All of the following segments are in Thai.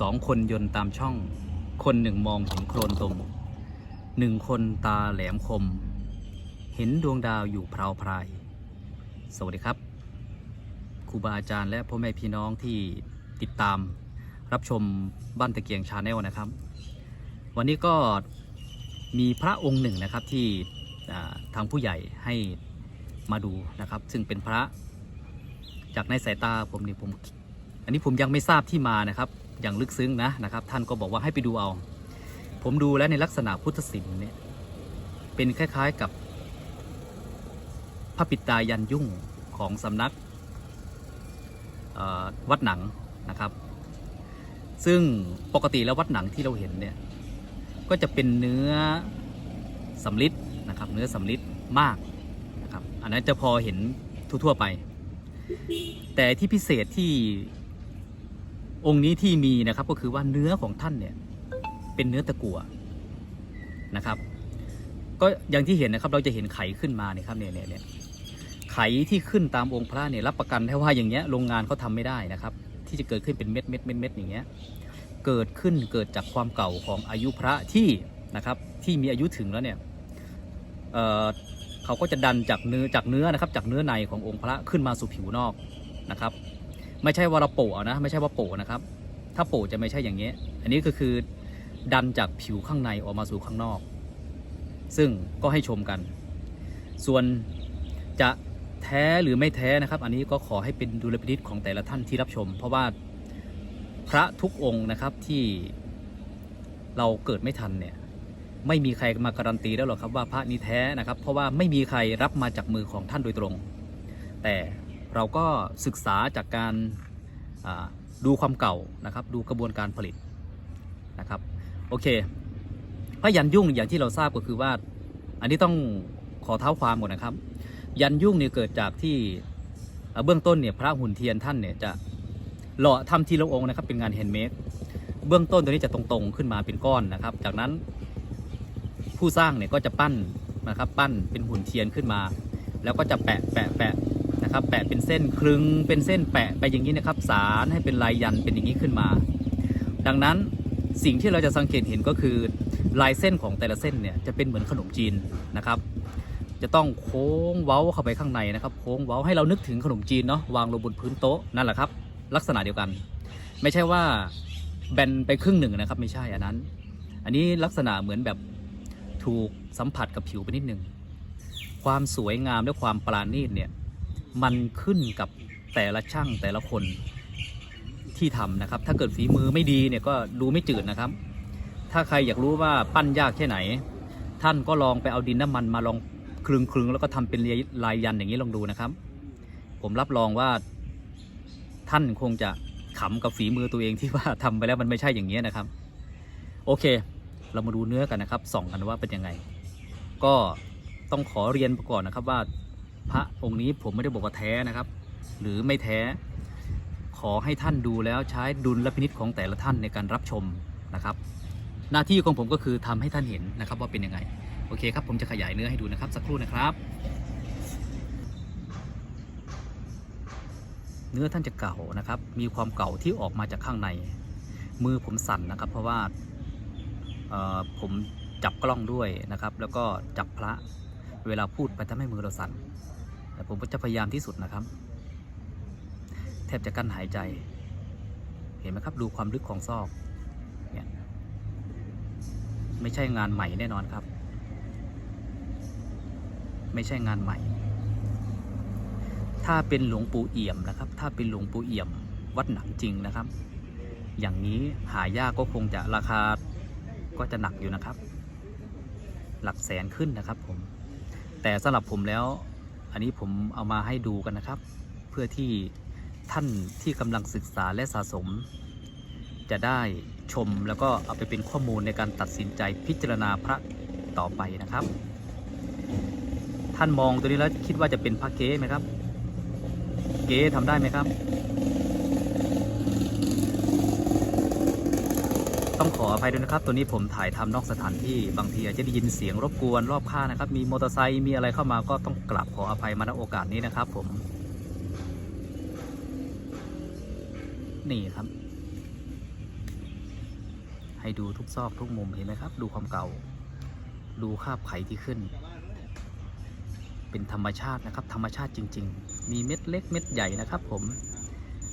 สองคนยนต์ตามช่อง คนหนึ่งมองเห็นโครนตมหนึ่งคนตาแหลมคม เห็นดวงดาวอยู่พราวพราย สวัสดีครับครูบาอาจารย์และพ่อแม่พี่น้องที่ติดตามรับชมบ้านตะเกียงชาแนลนะครับ วันนี้ก็มีพระองค์หนึ่งนะครับที่ทางผู้ใหญ่ให้มาดูนะครับ ซึ่งเป็นพระจากในสายตาผมนี่ผม อันนี้ผมยังไม่ทราบที่มานะครับ อย่างลึกซึ้งนะนะครับ ท่านก็บอกว่าให้ไปดูเอา ผมดูแล้วในลักษณะพุทธศิลป์เนี่ยเป็นคล้ายๆกับพระปิตายันยุ่งของสำนักวัดหนังนะครับ ซึ่งปกติแล้ววัดหนังที่เราเห็นเนี่ยก็จะเป็นเนื้อสำลิดนะครับ เนื้อสำลิดมากนะครับ อันนั้นจะพอเห็นทั่วๆไป แต่ที่พิเศษที่ องค์นี้ที่มีนะครับก็คือว่าเนื้อของท่านเนี่ยเป็นเนื้อตะกั่วนะครับ ก็อย่างที่เห็นนะครับเราจะเห็นไขขึ้นมาเนี่ยครับเนี่ยเนี่ยเนี่ยไขที่ขึ้นตามองค์พระเนี่ยรับประกันได้ว่าอย่างเงี้ยโรงงานเขาทำไม่ได้นะครับ ที่จะเกิดขึ้นเป็นเม็ดเม็ดเม็ดเม็ดอย่างเงี้ยเกิดขึ้นเกิดจากความเก่าของอายุพระที่นะครับที่มีอายุถึงแล้วเนี่ยเเขาก็จะดันจากเนื้อจากเนื้อนะครับจากเนื้อในขององค์พระขึ้นมาสู่ผิวนอกนะครับ ไม่ใช่ว่าเราโปะเอานะ ไม่ใช่ว่าโปะนะครับ ถ้าโปะจะไม่ใช่อย่างเงี้ อันนี้ก็คือดันจากผิวข้างในออกมาสู่ข้างนอก ซึ่งก็ให้ชมกัน ส่วนจะแท้หรือไม่แท้นะครับ อันนี้ก็ขอให้เป็นดุลพินิจของแต่ละท่านที่รับชม เพราะว่าพระทุกองค์นะครับที่เราเกิดไม่ทันเนี่ยไม่มีใครมาการันตีได้หรอกครับว่าพระนี้แท้นะครับ เพราะว่าไม่มีใครรับมาจากมือของท่านโดยตรง แต่ เราก็ศึกษาจากการดูความเก่านะครับ ดูกระบวนการผลิตนะครับโอเคพระยันยุ่งอย่างที่เราทราบก็คือว่า อันนี้ต้องขอเท้าความก่อนนะครับ ยันยุ่งเนี่ยเกิดจากที่เบื้องต้นเนี่ยพระหุ่นเทียนท่านเนี่ยจะหล่อทำทีละองค์นะครับเป็นงานแฮนด์เมดเบื้องต้นตัวนี้จะตรงๆขึ้นมาเป็นก้อนนะครับ จากนั้นผู้สร้างเนี่ยก็จะปั้นนะครับ ปั้นเป็นหุ่นเทียนขึ้นมา แล้วก็จะแปะแปะแปะ นะครับแปะเป็นเส้นคลึงเป็นเส้นแปะไปอย่างนี้นะครับ สารให้เป็นลายยันเป็นอย่างนี้ขึ้นมา ดังนั้นสิ่งที่เราจะสังเกตเห็นก็คือลายเส้นของแต่ละเส้นเนี่ยจะเป็นเหมือนขนมจีนนะครับ จะต้องโค้งเว้าเข้าไปข้างในนะครับโค้งเว้าให้เรานึกถึงขนมจีนเนาะวางลงบนพื้นโต๊ะนั่นแหละครับ ลักษณะเดียวกัน ไม่ใช่ว่าแบนไปครึ่งหนึ่งนะครับ ไม่ใช่อันนั้น อันนี้ลักษณะเหมือนแบบถูกสัมผัสกับผิวไปนิดนึงความสวยงามและความปราณีตเนี่ย มันขึ้นกับแต่ละช่างแต่ละคนที่ทำนะครับ ถ้าเกิดฝีมือไม่ดีเนี่ยก็ดูไม่จืดนะครับ ถ้าใครอยากรู้ว่าปั้นยากแค่ไหน ท่านก็ลองไปเอาดินน้ำมันมาลองคลึงคลึงๆแล้วก็ทำเป็นลายยันอย่างนี้ลองดูนะครับ ผมรับรองว่าท่านคงจะขำกับฝีมือตัวเองที่ว่าทำไปแล้วมันไม่ใช่อย่างนี้นะครับ โอเค เรามาดูเนื้อกันนะครับส่องกันว่าเป็นยังไง ก็ต้องขอเรียนก่อนนะครับว่า พระองค์นี้ผมไม่ได้บอกว่าแท้นะครับ หรือไม่แท้ ขอให้ท่านดูแล้วใช้ดุลและพินิจของแต่ละท่านในการรับชมนะครับ หน้าที่ของผมก็คือทำให้ท่านเห็นนะครับว่าเป็นยังไง โอเคครับ ผมจะขยายเนื้อให้ดูนะครับ สักครู่นะครับ เนื้อท่านจะเก่านะครับ มีความเก่าที่ออกมาจากข้างใน มือผมสั่นนะครับ เพราะว่าผมจับกล้องด้วยนะครับ แล้วก็จับพระ เวลาพูดไปทำให้มือเราสั่น แต่ผมก็จะพยายามที่สุดนะครับ แทบจะกั้นหายใจ เห็นไหมครับดูความลึกของซอกเนี่ยไม่ใช่งานใหม่แน่นอนครับ ไม่ใช่งานใหม่ ถ้าเป็นหลวงปู่เอี่ยมนะครับ ถ้าเป็นหลวงปู่เอี่ยมวัดหนังจริงนะครับ อย่างนี้หายากก็คงจะราคาก็จะหนักอยู่นะครับ หลักแสนขึ้นนะครับผม แต่สำหรับผมแล้ว อันนี้ผมเอามาให้ดูกันนะครับ เพื่อที่ท่านที่กำลังศึกษาและสะสม จะได้ชมแล้วก็เอาไปเป็นข้อมูลในการตัดสินใจพิจารณาพระต่อไปนะครับ ท่านมองตัวนี้แล้วคิดว่าจะเป็นพระเก๊ไหมครับ เก๊ทำได้ไหมครับ ต้องขออภัยด้วยนะครับ ตัวนี้ผมถ่ายทำนอกสถานที่บางทีอาจจะได้ยินเสียงรบกวนรอบข้างนะครับ มีมอเตอร์ไซค์มีอะไรเข้ามาก็ต้องกราบขออภัยมาณโอกาสนี้นะครับ ผม นี่ครับ ให้ดูทุกซอกทุกมุมเห็นไหมครับ ดูความเก่า ดูคาบไขที่ขึ้น เป็นธรรมชาตินะครับ ธรรมชาติจริง ๆ มีเม็ดเล็กเม็ดใหญ่นะครับ ผม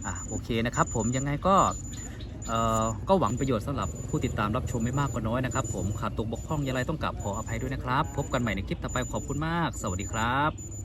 อะโอเคนะครับ ผมยังไงก็ ก็หวังประโยชน์สำหรับผู้ติดตามรับชมไม่มากก็น้อยนะครับ ผมขาดตกบกพร่องอย่างไรต้องกลับขออภัยด้วยนะครับ พบกันใหม่ในคลิปต่อไปขอบคุณมาก สวัสดีครับ